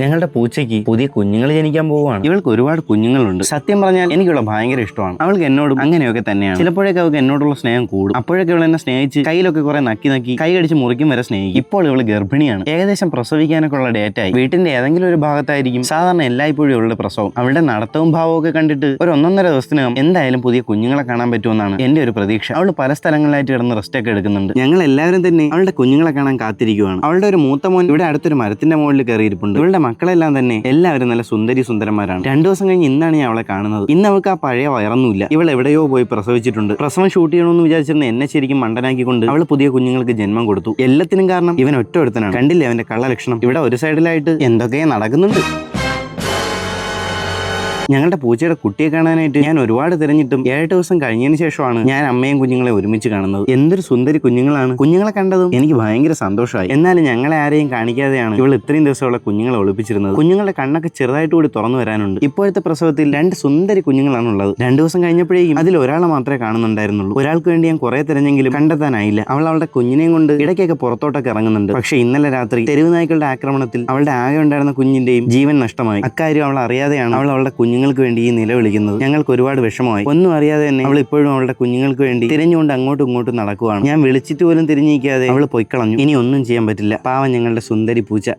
ഞങ്ങളുടെ പൂച്ചയ്ക്ക് പുതിയ കുഞ്ഞുങ്ങൾ ജനിക്കാൻ പോവുകയാണ്. ഇവൾക്ക് ഒരുപാട് കുഞ്ഞുങ്ങളുണ്ട്. സത്യം പറഞ്ഞാൽ എനിക്കുള്ള ഭയങ്കര ഇഷ്ടമാണ്. അവൾക്ക് എന്നോടും അങ്ങനെയൊക്കെ തന്നെയാണ്. ചിലപ്പോഴൊക്കെ അവൾക്ക് എന്നോടുള്ള സ്നേഹം കൂടും. അപ്പോഴൊക്കെ ഇവൾ എന്നെ സ്നേഹിച്ച് കയ്യിലൊക്കെ കുറെ നക്കി നക്കി കൈ കടിച്ച് മുറിക്കും വരെ സ്നേഹിക്കും. ഇപ്പോൾ ഇവൾ ഗർഭിണിയാണ്. ഏകദേശം പ്രസവിക്കാനൊക്കെ ഉള്ള ആയി വീട്ടിന്റെ ഏതെങ്കിലും ഒരു ഭാഗത്തായിരിക്കും സാധാരണ എല്ലായ്പ്പോഴും ഇവളുടെ പ്രസവം. അവളുടെ നടത്തവും ഭാവവും ഒക്കെ കണ്ടിട്ട് ഒരു ഒന്നൊന്നര ദിവസത്തിനകം എന്തായാലും പുതിയ കുഞ്ഞുങ്ങളെ കാണാൻ പറ്റുമെന്നാണ് എന്റെ ഒരു പ്രതീക്ഷ. അവൾ പല സ്ഥലങ്ങളിലായിട്ട് കിടന്ന് റെസ്റ്റ് ഒക്കെ എടുക്കുന്നുണ്ട്. ഞങ്ങൾ എല്ലാവരും തന്നെ അവളുടെ കുഞ്ഞുങ്ങളെ കാണാൻ കാത്തിരിക്കുകയാണ് അവളുടെ ഒരു മൂത്ത മോൻ ഇവിടെ അടുത്തൊരു മരത്തിന്റെ മുകളിൽ കയറിയിരിപ്പുണ്ട്. ഇവളുടെ മക്കളെല്ലാം തന്നെ എല്ലാവരും നല്ല സുന്ദരി സുന്ദരന്മാരാണ്. രണ്ടു ദിവസം കഴിഞ്ഞ് ഇന്നാണ് ഞാൻ അവളെ കാണുന്നത്. ഇന്ന് അവൾക്ക് ആ പഴയ വയറൊന്നുമില്ല. ഇവൾ എവിടെയോ പോയി പ്രസവിച്ചിട്ടുണ്ട്. പ്രസവം ഷൂട്ട് ചെയ്യണമെന്ന് വിചാരിച്ചിരുന്ന എന്നെ ശരിക്കും മണ്ടനാക്കിക്കൊണ്ട് അവൾ പുതിയ കുഞ്ഞുങ്ങൾക്ക് ജന്മം കൊടുത്തു. എല്ലാത്തിനും കാരണം ഇവൻ ഒറ്റ ഒരുത്തനാണ്. കണ്ടില്ലേ അവന്റെ കള്ള ലക്ഷണം ഇവിടെ ഒരു സൈഡിലായിട്ട് എന്തൊക്കെയാ നടക്കുന്നുണ്ട്. ഞങ്ങളുടെ പൂച്ചയുടെ കുട്ടിയെ കാണാനായിട്ട് ഞാൻ ഒരുപാട് തിരഞ്ഞിട്ടും ഏഴ് ദിവസം കഴിഞ്ഞതിന് ശേഷമാണ് ഞാൻ അമ്മയും കുഞ്ഞുങ്ങളെ ഒരുമിച്ച് കാണുന്നത്. എന്തൊരു സുന്ദരി കുഞ്ഞുങ്ങളാണ്. കുഞ്ഞുങ്ങളെ കണ്ടതും എനിക്ക് ഭയങ്കര സന്തോഷമായി. എന്നാലും ഞങ്ങളെ ആരെയും കാണിക്കാതെയാണ് ഇവൾ ഇത്രയും ദിവസമുള്ള കുഞ്ഞുങ്ങളെ ഒളിപ്പിച്ചിരുന്നത്. കുഞ്ഞുങ്ങളുടെ കണ്ണൊക്കെ ചെറുതായിട്ട് കൂടി തുറന്നു വരാനുണ്ട്. ഇപ്പോഴത്തെ പ്രസവത്തിൽ രണ്ട് സുന്ദരി കുഞ്ഞുങ്ങളാണ് ഉള്ളത് രണ്ടു ദിവസം കഴിഞ്ഞപ്പോഴേക്കും അതിൽ ഒരാളെ മാത്രമേ കാണുന്നുണ്ടായിരുന്നുള്ളൂ. ഒരാൾക്ക് വേണ്ടി ഞാൻ കുറെ തിരഞ്ഞെങ്കിലും കണ്ടെത്താനായില്ല. അവൾ അവളുടെ കുഞ്ഞിനെയും കൊണ്ട് ഇടയ്ക്കൊക്കെ പുറത്തോട്ടൊക്കെ ഇറങ്ങുന്നുണ്ട്. പക്ഷെ ഇന്നലെ രാത്രി തെരുവ് നായ്ക്കളുടെ ആക്രമണത്തിൽ അവളുടെ ആകെ ഉണ്ടായിരുന്ന കുഞ്ഞിന്റെയും ജീവൻ നഷ്ടമായി. അക്കാര്യം അവൾ അറിയാതെയാണ് അവൾ അവളുടെ കുഞ്ഞുങ്ങൾക്ക് വേണ്ടി ഈ നിലവിളിക്കുന്നത് ഞങ്ങൾക്ക് ഒരുപാട് വിഷമമായി. ഒന്നും അറിയാതെ തന്നെ അവൾ ഇപ്പോഴും അവളുടെ കുഞ്ഞുങ്ങൾക്ക് വേണ്ടി തിരഞ്ഞുകൊണ്ട് അങ്ങോട്ടും ഇങ്ങോട്ടും നടക്കുവാണ്. ഞാൻ വിളിച്ചിട്ട് പോലും തിരിഞ്ഞിരിക്കാതെ അവൾ പൊയ്ക്കളഞ്ഞു. ഇനി ഒന്നും ചെയ്യാൻ പറ്റില്ല. പാവം ഞങ്ങളുടെ സുന്ദരി പൂച്ച.